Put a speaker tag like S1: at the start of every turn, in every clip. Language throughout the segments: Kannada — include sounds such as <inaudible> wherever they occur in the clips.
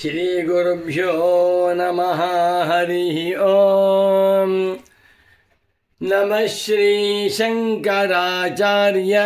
S1: श्रीगुरुभ्यो नमः हरिः ॐ नमः श्रीशङ्कराचार्य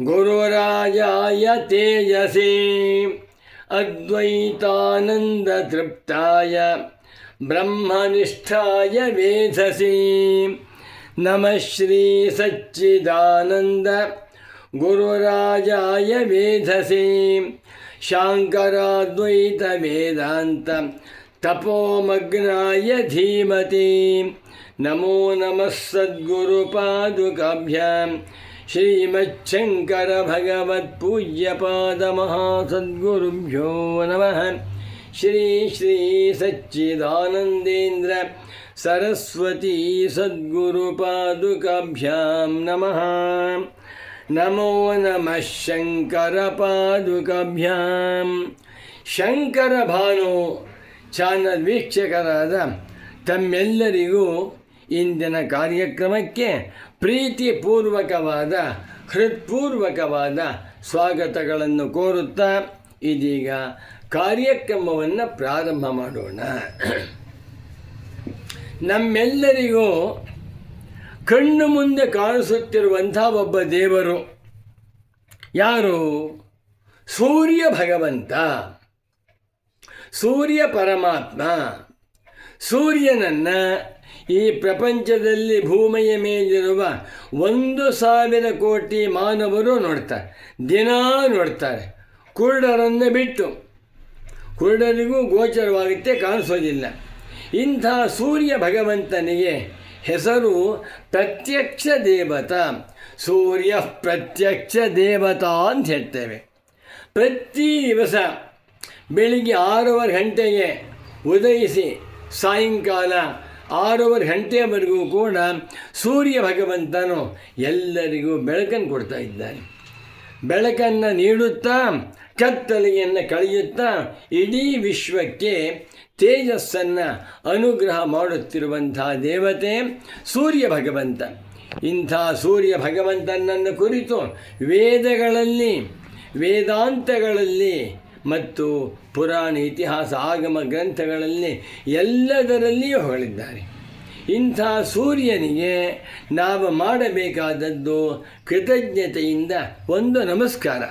S1: गुरुराजाय तेजसे अद्वैतानन्दतृप्ताय ब्रह्मनिष्ठाय वेधसे। नमः श्रीसच्चिदानन्द गुरुराजाय वेधसे शाङ्कराद्वैतवेदान्त तपोमग्नाय धीमते नमो नमः सद्गुरुपादुकाभ्यां श्रीमच्छङ्करभगवत्पूज्यपादमहासद्गुरुभ्यो नमः श्री श्री सच्चिदानन्देन्द्र सरस्वती सद्गुरुपादुकाभ्यां नमः ನಮೋ ನಮಃ ಶಂಕರ ಪಾದುಕಭ್ಯಾಂ ಶಂಕರ ಭಾನು ಚಾನಲ್ ವೀಕ್ಷಕರಾದ ತಮ್ಮೆಲ್ಲರಿಗೂ ಇಂದಿನ ಕಾರ್ಯಕ್ರಮಕ್ಕೆ ಪ್ರೀತಿಪೂರ್ವಕವಾದ, ಹೃತ್ಪೂರ್ವಕವಾದ ಸ್ವಾಗತಗಳನ್ನು ಕೋರುತ್ತಾ ಇದೀಗ ಕಾರ್ಯಕ್ರಮವನ್ನು ಪ್ರಾರಂಭ ಮಾಡೋಣ. ನಮ್ಮೆಲ್ಲರಿಗೂ ಕಣ್ಣು ಮುಂದೆ ಕಾಣಿಸುತ್ತಿರುವಂಥ ಒಬ್ಬ ದೇವರು. ಯಾರು? ಸೂರ್ಯ ಭಗವಂತ. ಸೂರ್ಯ ಪರಮಾತ್ಮ. ಸೂರ್ಯನನ್ನು ಈ ಪ್ರಪಂಚದಲ್ಲಿ ಭೂಮಿಯ ಮೇಲಿರುವ ಒಂದು ಸಾವಿರ ಕೋಟಿ ಮಾನವರು ನೋಡ್ತಾರೆ. ದಿನ ನೋಡ್ತಾರೆ. ಕುರುಡರನ್ನು ಬಿಟ್ಟು. ಕುರುಡರಿಗೂ ಗೋಚರವಾಗುತ್ತೆ, ಕಾಣಿಸೋದಿಲ್ಲ. ಇಂಥ ಸೂರ್ಯ ಭಗವಂತನಿಗೆ ಹೆಸರು ಪ್ರತ್ಯಕ್ಷ ದೇವತಾ, ಸೂರ್ಯ ಪ್ರತ್ಯಕ್ಷ ದೇವತಾ ಅಂತ ಹೇಳ್ತೇವೆ. ಪ್ರತಿ ದಿವಸ ಬೆಳಿಗ್ಗೆ ಆರೂವರೆ ಗಂಟೆಗೆ ಉದಯಿಸಿ ಸಾಯಂಕಾಲ ಆರೂವರೆ ಗಂಟೆಯವರೆಗೂ ಕೂಡ ಸೂರ್ಯ ಭಗವಂತನು ಎಲ್ಲರಿಗೂ ಬೆಳಕನ್ನು ಕೊಡ್ತಾ ಇದ್ದಾನೆ. ಬೆಳಕನ್ನು ನೀಡುತ್ತಾ, ಕತ್ತಲೆಯನ್ನು ಕಳೆಯುತ್ತಾ ಇಡೀ ವಿಶ್ವಕ್ಕೆ ತೇಜಸ್ಸನ್ನು ಅನುಗ್ರಹ ಮಾಡುತ್ತಿರುವಂಥ ದೇವತೆ ಸೂರ್ಯ ಭಗವಂತ. ಇಂಥ ಸೂರ್ಯ ಭಗವಂತನನ್ನು ಕುರಿತು ವೇದಗಳಲ್ಲಿ, ವೇದಾಂತಗಳಲ್ಲಿ ಮತ್ತು ಪುರಾಣ ಇತಿಹಾಸ ಆಗಮ ಗ್ರಂಥಗಳಲ್ಲಿ ಎಲ್ಲದರಲ್ಲಿಯೂ ಹೊಗಳಿದ್ದಾರೆ. ಇಂಥ ಸೂರ್ಯನಿಗೆ ನಾವು ಮಾಡಬೇಕಾದದ್ದು ಕೃತಜ್ಞತೆಯಿಂದ ಒಂದು ನಮಸ್ಕಾರ.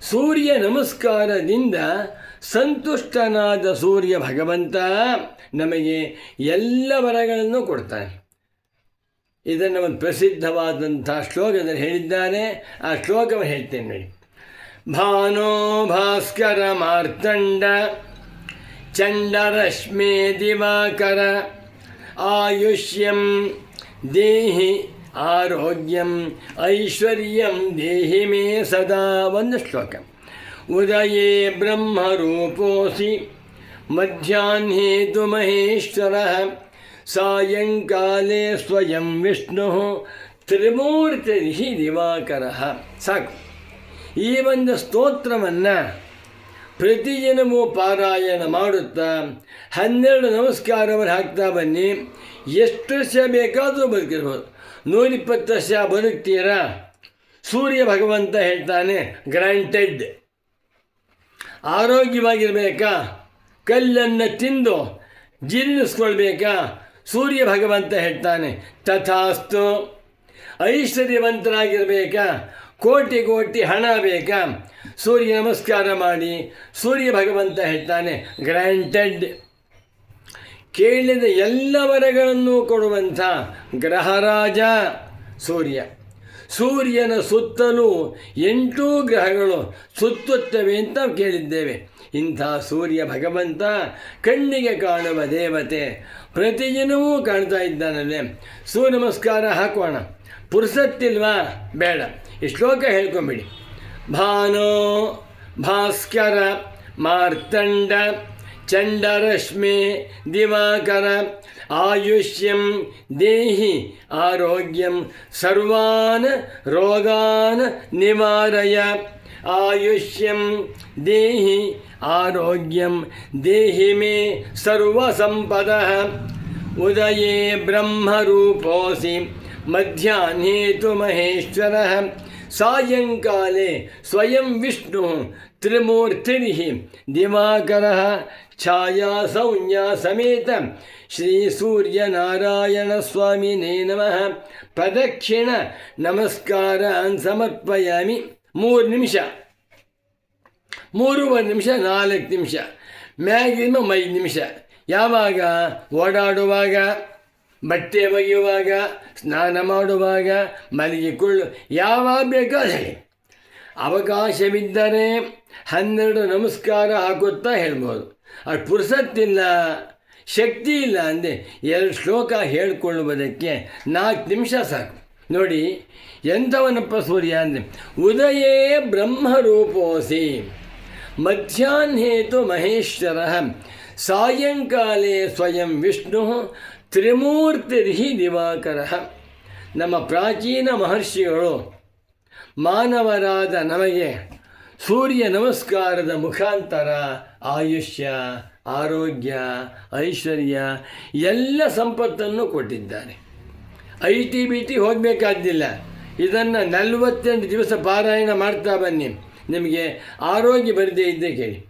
S1: ಸೂರ್ಯ ನಮಸ್ಕಾರದಿಂದ ಸಂತುಷ್ಟನಾದ ಸೂರ್ಯ ಭಗವಂತ ನಮಗೆ ಎಲ್ಲ ವರಗಳನ್ನು ಕೊಡ್ತಾನೆ. ಇದನ್ನು ಒಂದು ಪ್ರಸಿದ್ಧವಾದಂಥ ಶ್ಲೋಕದಲ್ಲಿ ಹೇಳಿದ್ದಾರೆ ಆ ಶ್ಲೋಕವನ್ನು ಹೇಳ್ತೇನೆ ನೋಡಿ. ಭಾನೋ ಭಾಸ್ಕರ ಮಾರ್ತಂಡ, ಚಂಡರಶ್ಮೇ ದಿವಾಕರ, ಆಯುಷ್ಯಂ ದೇಹಿ ಆರೋಗ್ಯಂ, ಐಶ್ವರ್ಯಂ ದೇಹಿ ಮೇ ಸದಾ, ಒಂದು ಶ್ಲೋಕ. ಉದಯೇ ಬ್ರಹ್ಮರೂಪೋಸಿ. ಮಧ್ಯಾಹ್ನೇತು ಮಹೇಶ್ವರ ಸಾಯಂಕಾಲೇ ಸ್ವಯಂ ವಿಷ್ಣು ತ್ರಿಮೂರ್ತಿ ದಿವಾಕರ. ಸಾಕು. ಈ ಒಂದು ಸ್ತೋತ್ರವನ್ನು ಪ್ರತಿದಿನವೂ ಪಾರಾಯಣ ಮಾಡುತ್ತಾ ಹನ್ನೆರಡು ನಮಸ್ಕಾರವನ್ನು ಹಾಕ್ತಾ ಬನ್ನಿ. ಎಷ್ಟು ವರ್ಷ ಬೇಕಾದರೂ ಬದುಕಿರ್ಬೋದು. ನೂರಿಪ್ಪತ್ತು ವರ್ಷ ಬದುಕ್ತೀರಾ? ಸೂರ್ಯ ಭಗವಂತ ಹೇಳ್ತಾನೆ ಗ್ರಾಂಟೆಡ್ ಆರೋಗ್ಯವಾಗಿರಬೇಕಾ? ಕಲ್ಲನ್ನು ತಿಂದು ಜೀರ್ಣಿಸ್ಕೊಳ್ಬೇಕಾ? ಸೂರ್ಯ ಭಗವಂತ ಹೇಳ್ತಾನೆ, ತಥಾಸ್ತು. ಐಶ್ವರ್ಯವಂತರಾಗಿರಬೇಕಾ? ಕೋಟಿ ಕೋಟಿ ಹಣ ಬೇಕಾ? ಸೂರ್ಯ ನಮಸ್ಕಾರ ಮಾಡಿ, ಸೂರ್ಯ ಭಗವಂತ ಹೇಳ್ತಾನೆ ಗ್ರ್ಯಾಂಟೆಡ್ ಕೇಳಿದ ಎಲ್ಲ ವರಗಳನ್ನು ಕೊಡುವಂಥ ಗ್ರಹರಾಜ ಸೂರ್ಯ. ಸೂರ್ಯನ ಸುತ್ತಲೂ ಎಂಟು ಗ್ರಹಗಳು ಸುತ್ತುತ್ತವೆ ಅಂತ ಕೇಳಿದ್ದೇವೆ. ಇಂಥ ಸೂರ್ಯ ಭಗವಂತ ಕಣ್ಣಿಗೆ ಕಾಣುವ ದೇವತೆ ಪ್ರತಿದಿನವೂ ಕಾಣ್ತಾ ಇದ್ದಾನಲ್ಲೇ ಸೂರ್ಯ ನಮಸ್ಕಾರ ಹಾಕೋಣ. ಪುರುಸತ್ತಿಲ್ವಾ? ಬೇಡ. ಈ ಶ್ಲೋಕ ಹೇಳ್ಕೊಂಬಿಡಿ. ಭಾನೋ ಭಾಸ್ಕರ ಮಾರ್ತಂಡ ಚಂಡರಶ್ಮಿ ದಿವಾಕರ ಆಯುಷ್ಯಂ ದೇಹಿ ಆರೋಗ್ಯಂ ಸರ್ವಾನ್ ರೋಗಾನ್ ನಿವಾರಯ ಆಯುಷ್ಯಂ ದೇಹಿ ಆರೋಗ್ಯಂ ದೇಹಿ ಮೇ ಸರ್ವಸಂಪದ ಉದಯೇ ಬ್ರಹ್ಮರೂಪೋಸಿ ಮಧ್ಯಾಹ್ನೇ ತು ಮಹೇಶ್ವರ ಸಾಯಂಕಾಲೆ ಸ್ವಯಂ ವಿಷ್ಣು ತ್ರಿಮೂರ್ತಿನಿಃ ದಿವಾಕರಃ ಛಾಯಾಸೌಜ್ಞಾ ಸಮೇತ. ಶ್ರೀ ಸೂರ್ಯನಾರಾಯಣಸ್ವಾಮಿನೇ ನಮಃ. ಪ್ರದಕ್ಷಿಣ ನಮಸ್ಕಾರಾನ್ ಸಮರ್ಪಯಾಮಿ. ಮೂರು ನಿಮಿಷ. ಮೂರುವರೆ ನಿಮಿಷ, ನಾಲ್ಕು ನಿಮಿಷ. ಮ್ಯಾಕ್ಸಿಮಮ್ ಐದು ನಿಮಿಷ. ಯಾವಾಗ? ಓಡಾಡುವಾಗ, ಬಟ್ಟೆ ಒಗೆಯುವಾಗ, ಸ್ನಾನ ಮಾಡುವಾಗ, ಮಲಗಿಕೊಳ್ಳು. ಯಾವಾಗ ಬೇಕಾದ ಅವಕಾಶವಿದ್ದರೆ ಹನ್ನೆರಡು ನಮಸ್ಕಾರ ಹಾಕುತ್ತಾ ಹೇಳ್ಬೋದು. ಅದು ಪುರುಸತ್ತಿಲ್ಲ ಶಕ್ತಿ ಇಲ್ಲ ಅಂದರೆ ಎರಡು ಶ್ಲೋಕ ಹೇಳ್ಕೊಳ್ಳುವುದಕ್ಕೆ ನಾಲ್ಕು ನಿಮಿಷ ಸಾಕು. ನೋಡಿ, ಎಂಥವನಪ್ಪ ಸೂರ್ಯ ಅಂದರೆ, ಉದಯೇ ಬ್ರಹ್ಮರೂಪೋಸಿ, ಮಧ್ಯಾಹ್ನೇತು ಮಹೇಶ್ವರ, ಸಾಯಂಕಾಲೇ ಸ್ವಯಂ ವಿಷ್ಣು, ತ್ರಿಮೂರ್ತಿರ್ಹಿ ದಿವಾಕರ. ನಮ್ಮ ಪ್ರಾಚೀನ ಮಹರ್ಷಿಗಳು ಮಾನವರಾದ ನಮಗೆ ಸೂರ್ಯ ನಮಸ್ಕಾರದ ಮುಖಾಂತರ ಆಯುಷ್ಯ, ಆರೋಗ್ಯ, ಐಶ್ವರ್ಯ ಎಲ್ಲ ಸಂಪತ್ತನ್ನು ಕೊಟ್ಟಿದ್ದಾರೆ. ಐ ಟಿ ಬಿ ಟಿ ಹೋಗಬೇಕಾದ್ದಿಲ್ಲ. ಇದನ್ನು ನಲವತ್ತೆಂಟು ದಿವಸ ಪಾರಾಯಣ ಮಾಡ್ತಾ ಬನ್ನಿ. ನಿಮಗೆ ಆರೋಗ್ಯ ಬರದೇ ಇದ್ದೇ ಕೇಳಿ.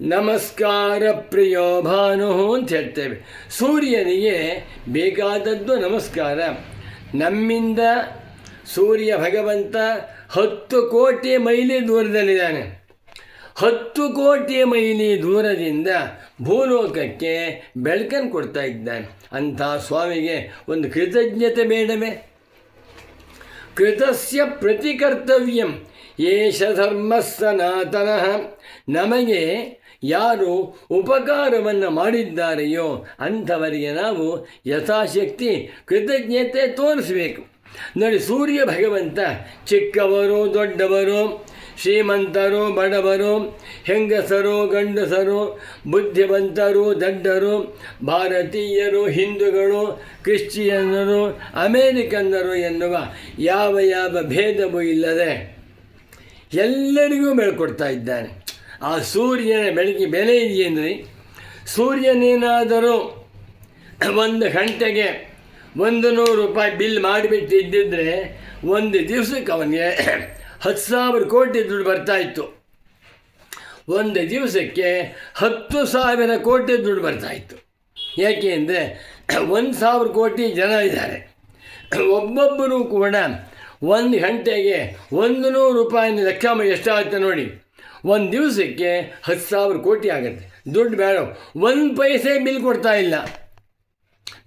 S1: ನಮಸ್ಕಾರ ಪ್ರಿಯೋ ಭಾನು ಅಂತ ಹೇಳ್ತೇವೆ. ಸೂರ್ಯನಿಗೆ ಬೇಕಾದದ್ದು ನಮಸ್ಕಾರ. ನಮ್ಮಿಂದ ಸೂರ್ಯ ಭಗವಂತ ಹತ್ತು ಕೋಟಿ ಮೈಲಿ ದೂರದಲ್ಲಿದ್ದಾನೆ. ಹತ್ತು ಕೋಟಿ ಮೈಲಿ ದೂರದಿಂದ ಭೂಲೋಕಕ್ಕೆ ಬೆಳಕನ್ನು ಕೊಡ್ತಾ ಇದ್ದಾನೆ. ಅಂಥ ಸ್ವಾಮಿಗೆ ಒಂದು ಕೃತಜ್ಞತೆ ಬೇಡವೇ. ಕೃತಸ್ಯ ಪ್ರತಿಕರ್ತವ್ಯಂ ಏಷ ಧರ್ಮ ಸನಾತನಃ ನಮಗೆ ಯಾರು ಉಪಕಾರವನ್ನು ಮಾಡಿದ್ದಾರೆಯೋ ಅಂಥವರಿಗೆ ನಾವು ಯಥಾಶಕ್ತಿ, ಕೃತಜ್ಞತೆ ತೋರಿಸಬೇಕು. ನೋಡಿ, ಸೂರ್ಯ ಭಗವಂತ ಚಿಕ್ಕವರು, ದೊಡ್ಡವರು, ಶ್ರೀಮಂತರು, ಬಡವರು, ಹೆಂಗಸರು, ಗಂಡಸರು, ಬುದ್ಧಿವಂತರು, ದಡ್ಡರು, ಭಾರತೀಯರು, ಹಿಂದೂಗಳು ಕ್ರಿಶ್ಚಿಯನ್ನರು ಅಮೇರಿಕನ್ನರು ಎನ್ನುವ ಯಾವ ಯಾವ ಭೇದವೂ ಇಲ್ಲದೆ ಎಲ್ಲರಿಗೂ ಬೆಳ್ಕೊಡ್ತಾ ಇದ್ದಾನೆ. ಆ ಸೂರ್ಯನ ಬೆಳಗ್ಗೆ ಬೆಲೆ ಇದೆಯೇನ್ರಿ ಸೂರ್ಯನೇನಾದರೂ ಒಂದು ಗಂಟೆಗೆ ಒಂದು ನೂರು ರೂಪಾಯಿ ಬಿಲ್ ಮಾಡಿಬಿಟ್ಟು ಇದ್ದಿದ್ರೆ ಒಂದು ದಿವಸಕ್ಕೆ ಅವನಿಗೆ ಹತ್ತು ಸಾವಿರ ಕೋಟಿ ದುಡ್ಡು ಬರ್ತಾ ಇತ್ತು. ಒಂದು ದಿವಸಕ್ಕೆ ಹತ್ತು ಸಾವಿರ ಕೋಟಿ ದುಡ್ಡು ಬರ್ತಾ ಇತ್ತು. ಯಾಕೆ ಅಂದರೆ ಒಂದು ಸಾವಿರ ಕೋಟಿ ಜನ ಇದ್ದಾರೆ. ಒಬ್ಬೊಬ್ಬರು ಕೂಡ ಒಂದು ಗಂಟೆಗೆ ಒಂದು ನೂರು ರೂಪಾಯಿನ ಲೆಕ್ಕ ಎಷ್ಟಾಗುತ್ತೆ ನೋಡಿ. ಒಂದು ದಿವಸಕ್ಕೆ ಹತ್ತು ಸಾವಿರ ಕೋಟಿ ಆಗುತ್ತೆ. ದುಡ್ಡು ಬೇಡ. ಒಂದು ಪೈಸೆ ಬಿಲ್ ಕೊಡ್ತಾ ಇಲ್ಲ.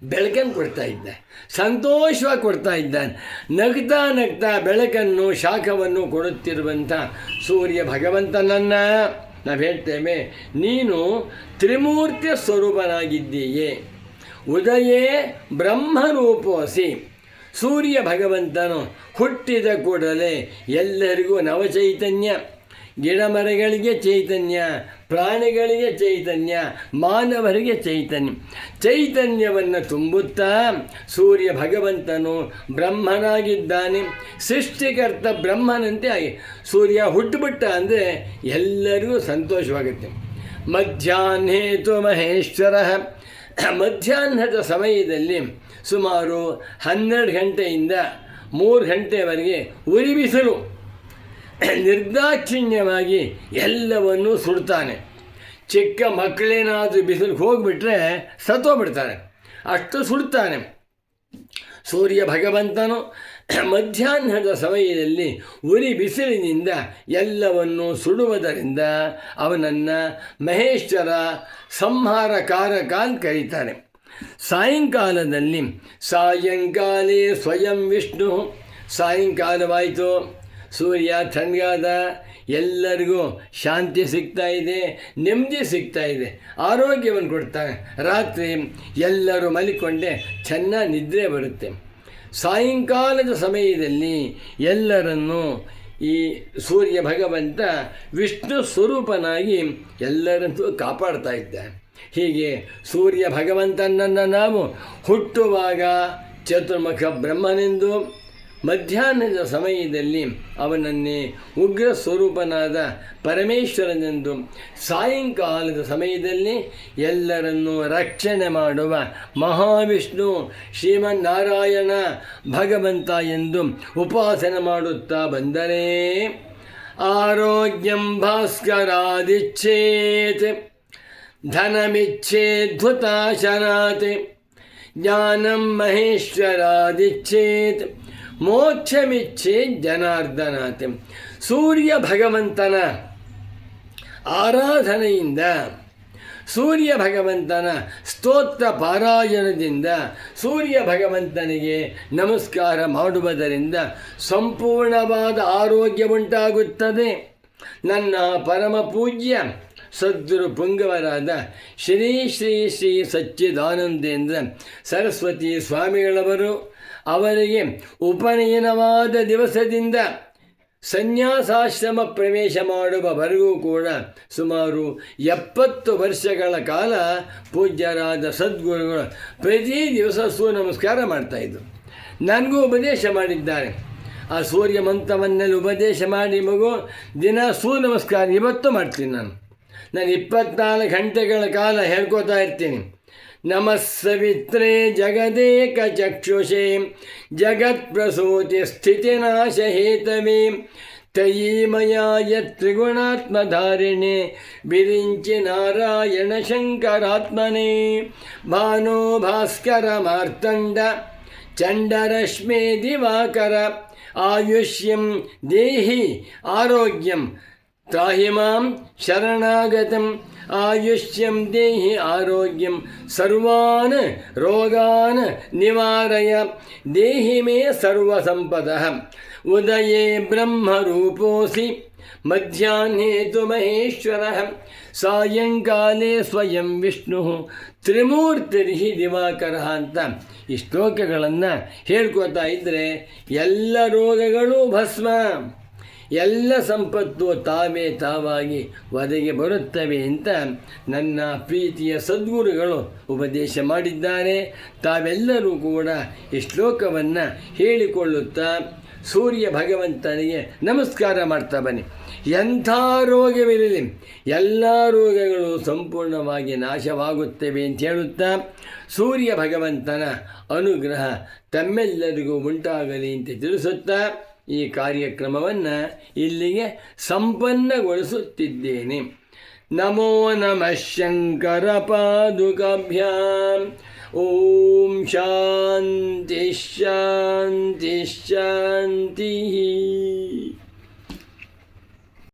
S1: ಬೆಳಕನ್ನು ಕೊಡ್ತಾ ಇದ್ದ. ಸಂತೋಷವಾಗಿ ಕೊಡ್ತಾ ಇದ್ದಾನೆ ನಗ್ತಾ ನಗ್ತಾ ಬೆಳಕನ್ನು, ಶಾಖವನ್ನು ಕೊಡುತ್ತಿರುವಂಥ ಸೂರ್ಯ ಭಗವಂತನನ್ನು ನಾವು ಹೇಳ್ತೇವೆ, ನೀನು ತ್ರಿಮೂರ್ತಿಯ ಸ್ವರೂಪನಾಗಿದ್ದೀಯೇ. ಉದಯೇ ಬ್ರಹ್ಮರೂಪೋಸಿ ಸೂರ್ಯ ಭಗವಂತನು ಹುಟ್ಟಿದ ಕೂಡಲೇ ಎಲ್ಲರಿಗೂ ನವಚೈತನ್ಯ. ಗಿಡಮರಗಳಿಗೆ ಚೈತನ್ಯ. ಪ್ರಾಣಿಗಳಿಗೆ ಚೈತನ್ಯ, ಮಾನವರಿಗೆ ಚೈತನ್ಯ. ಚೈತನ್ಯವನ್ನು ತುಂಬುತ್ತಾ ಸೂರ್ಯ ಭಗವಂತನು ಬ್ರಹ್ಮನಾಗಿದ್ದಾನೆ. ಸೃಷ್ಟಿಕರ್ತ ಬ್ರಹ್ಮನಂತೆ ಆಗಿ ಸೂರ್ಯ ಹುಟ್ಟುಬಿಟ್ಟ ಅಂದರೆ ಎಲ್ಲರಿಗೂ ಸಂತೋಷವಾಗುತ್ತೆ. ಮಧ್ಯಾಹ್ನೇತು ಮಹೇಶ್ವರ. ಮಧ್ಯಾಹ್ನದ ಸಮಯದಲ್ಲಿ ಸುಮಾರು ಹನ್ನೆರಡು ಗಂಟೆಯಿಂದ ಮೂರು ಗಂಟೆವರೆಗೆ ಉರಿ ಬಿಸಿಲು <coughs> ನಿರ್ದಾಕ್ಷಿಣ್ಯವಾಗಿ ಎಲ್ಲವನ್ನೂ ಸುಡ್ತಾನೆ. ಚಿಕ್ಕ ಮಕ್ಕಳೇನಾದರೂ ಬಿಸಿಲಿಗೆ ಹೋಗಿಬಿಟ್ರೆ ಸತ್ತೋಗ್ಬಿಡ್ತಾನೆ ಅಷ್ಟು ಸುಡ್ತಾನೆ. ಸೂರ್ಯ ಭಗವಂತನು <coughs> ಮಧ್ಯಾಹ್ನದ ಸಮಯದಲ್ಲಿ ಉರಿ ಬಿಸಿಲಿನಿಂದ ಎಲ್ಲವನ್ನು ಸುಡುವುದರಿಂದ ಅವನನ್ನು ಮಹೇಶ್ವರ ಸಂಹಾರಕಾರಕ ಅಂತ ಕರೀತಾರೆ ಸಾಯಂಕಾಲದಲ್ಲಿ ಸಾಯಂಕಾಲೇ ಸ್ವಯಂ ವಿಷ್ಣು. ಸಾಯಂಕಾಲವಾಯಿತು. ಸೂರ್ಯ ತಣ್ಣಗಾದ ಎಲ್ಲರಿಗೂ ಶಾಂತಿ ಸಿಗ್ತಾ ಇದೆ, ನೆಮ್ಮದಿ ಸಿಗ್ತಾ ಇದೆ, ಆರೋಗ್ಯವನ್ನು ಕೊಡ್ತಾ ರಾತ್ರಿ ಎಲ್ಲರೂ ಮಲಿಕೊಂಡೆ ಚೆನ್ನಾಗಿ ನಿದ್ರೆ ಬರುತ್ತೆ. ಸಾಯಂಕಾಲದ ಸಮಯದಲ್ಲಿ ಎಲ್ಲರನ್ನು ಈ ಸೂರ್ಯ ಭಗವಂತ ವಿಷ್ಣು ಸ್ವರೂಪನಾಗಿ ಎಲ್ಲರನ್ನೂ ಕಾಪಾಡ್ತಾ ಇದ್ದಾನೆ. ಹೀಗೆ ಸೂರ್ಯ ಭಗವಂತನನ್ನು ನಾವು ಹುಟ್ಟುವಾಗ ಚತುರ್ಮುಖ ಬ್ರಹ್ಮನೆಂದು ಮಧ್ಯಾಹ್ನದ ಸಮಯದಲ್ಲಿ ಅವನನ್ನೇ ಉಗ್ರ ಸ್ವರೂಪನಾದ ಪರಮೇಶ್ವರನೆಂದು ಸಾಯಂಕಾಲದ ಸಮಯದಲ್ಲಿ ಎಲ್ಲರನ್ನೂ ರಕ್ಷಣೆ ಮಾಡುವ ಮಹಾವಿಷ್ಣು ಶ್ರೀಮನ್ನಾರಾಯಣ ಭಗವಂತ ಎಂದು ಉಪಾಸನೆ ಮಾಡುತ್ತಾ ಬಂದರೆ, ಆರೋಗ್ಯಂ ಭಾಸ್ಕರಾದಿಚ್ಛೇತ್ ಧನಮಿಚ್ಛೇದ್ಭುತಾಶರಾತ್ ಜ್ಞಾನಂ ಮಹೇಶ್ವರಾದಿಚ್ಛೇತ್. ಮೋಕ್ಷಮಿಚ್ಛೇದ್ ಜನಾರ್ದನಾಥ್ ಸೂರ್ಯ ಭಗವಂತನ ಆರಾಧನೆಯಿಂದ, ಸೂರ್ಯ ಭಗವಂತನ ಸ್ತೋತ್ರ ಪಾರಾಯಣದಿಂದ, ಸೂರ್ಯ ಭಗವಂತನಿಗೆ ನಮಸ್ಕಾರ ಮಾಡುವುದರಿಂದ ಸಂಪೂರ್ಣವಾದ ಆರೋಗ್ಯ ಉಂಟಾಗುತ್ತದೆ. ನನ್ನ ಪರಮ ಪೂಜ್ಯ ಸದ್ಗುರು ಪುಂಗವರಾದ ಶ್ರೀ ಶ್ರೀ ಶ್ರೀ ಸಚ್ಚಿದಾನಂದೇಂದ್ರ ಸರಸ್ವತಿ ಸ್ವಾಮಿಗಳವರು ಅವರಿಗೆ ಉಪನಯನವಾದ ದಿವಸದಿಂದ ಸನ್ಯಾಸಾಶ್ರಮ ಪ್ರವೇಶ ಮಾಡುವವರೆಗೂ ಕೂಡ ಸುಮಾರು ಎಪ್ಪತ್ತು ವರ್ಷಗಳ ಕಾಲ ಪೂಜ್ಯರಾದ ಸದ್ಗುರುಗಳು ಪ್ರತಿ ದಿವಸ ಸೂ ನಮಸ್ಕಾರ ಮಾಡ್ತಾಯಿದ್ರು ನನಗೂ ಉಪದೇಶ ಮಾಡಿದ್ದಾರೆ. ಆ ಸೂರ್ಯ ಮಂತ್ರವನ್ನೆಲ್ಲ ಉಪದೇಶ ಮಾಡಿ ಮಗು, ದಿನ ಸೂ ನಮಸ್ಕಾರ ಇವತ್ತು ಮಾಡ್ತೀನಿ ನಾನು. ನಾನು ಇಪ್ಪತ್ನಾಲ್ಕು ಗಂಟೆಗಳ ಕಾಲ ಹೇಳ್ಕೊತಾ ಇರ್ತೀನಿ. नमस्सवित्रे जगदेकचक्षुषे जगत्प्रसूतिस्थितिनाशहेतवे तयी मया यत्त्रिगुणात्मधारिणे विरिञ्चि नारायणशङ्करात्मने भानो भास्करमार्तण्ड चण्डरश्मे दिवाकर आयुष्यं देहि आरोग्यं त्राहि मां शरणागतं ಆಯುಷ್ಯಂ ದೇಹಿ ಆರೋಗ್ಯಂ ಸರ್ವಾನ್ ರೋಗಾನ್ ನಿವಾರಯ. ದೇಹಿ ಮೇ ಸರ್ವ ಸಂಪದ. ಉದಯೇ ಬ್ರಹ್ಮರೂಪೋಸಿ ಮಧ್ಯಾಹ್ನೇ ತು ಮಹೇಶ್ವರ. ಸಾಯಂಕಾಲೇ ಸ್ವಯಂ ವಿಷ್ಣು. ತ್ರಿಮೂರ್ತಿರ್ಹಿ ದಿವಾಕರ ಅಂತ ಈ ಶ್ಲೋಕಗಳನ್ನು ಹೇಳ್ಕೊತಾ ಇದ್ದರೆ ಎಲ್ಲ ರೋಗಗಳು ಭಸ್ಮ. ಎಲ್ಲ ಸಂಪತ್ತು ತಾವೇ ತಾವಾಗಿ ಒದಗಿ ಬರುತ್ತವೆ ಅಂತ ನನ್ನ ಪ್ರೀತಿಯ ಸದ್ಗುರುಗಳು ಉಪದೇಶ ಮಾಡಿದ್ದಾರೆ. ತಾವೆಲ್ಲರೂ ಕೂಡ ಈ ಶ್ಲೋಕವನ್ನು ಹೇಳಿಕೊಳ್ಳುತ್ತಾ ಸೂರ್ಯ ಭಗವಂತನಿಗೆ ನಮಸ್ಕಾರ ಮಾಡ್ತಾ ಬನ್ನಿ. ಎಂಥ ರೋಗವಿರಲಿ, ಎಲ್ಲ ರೋಗಗಳು ಸಂಪೂರ್ಣವಾಗಿ ನಾಶವಾಗುತ್ತವೆ ಅಂತ ಹೇಳುತ್ತಾ ಸೂರ್ಯ ಭಗವಂತನ ಅನುಗ್ರಹ ತಮ್ಮೆಲ್ಲರಿಗೂ ಉಂಟಾಗಲಿ ಅಂತ ತಿಳಿಸುತ್ತಾ ಈ ಕಾರ್ಯಕ್ರಮವನ್ನು ಇಲ್ಲಿಗೆ ಸಂಪನ್ನಗೊಳಿಸುತ್ತಿದ್ದೇನೆ. ನಮೋ ನಮಃ ಶಂಕರ ಪಾದುಕಾಭ್ಯಾಂ ಓಂ ಶಾಂತಿ ಶಾಂತಿ ಶಾಂತಿ.